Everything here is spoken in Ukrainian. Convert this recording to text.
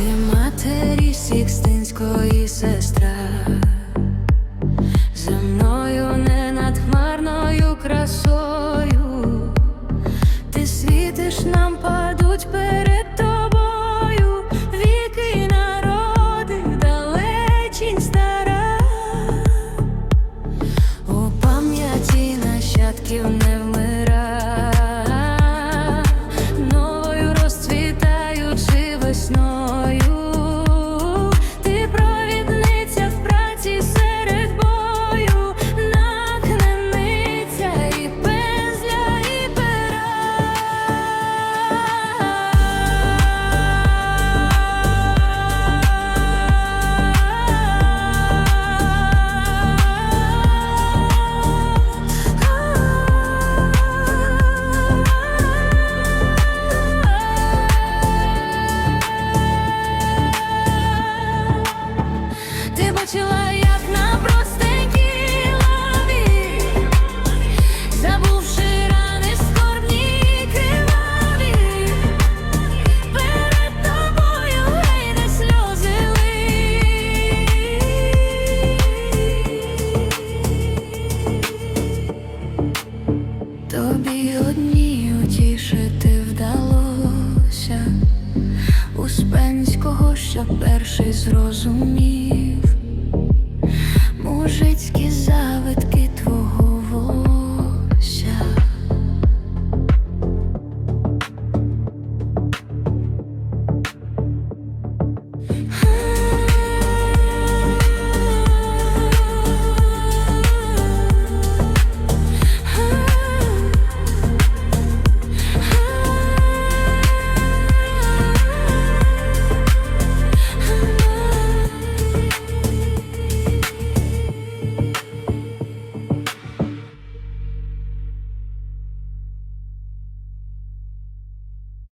Ти матері сікстинської сестри. тільки одній утішити вдалося Успенського, що перший зрозумів, мужицькі завитки.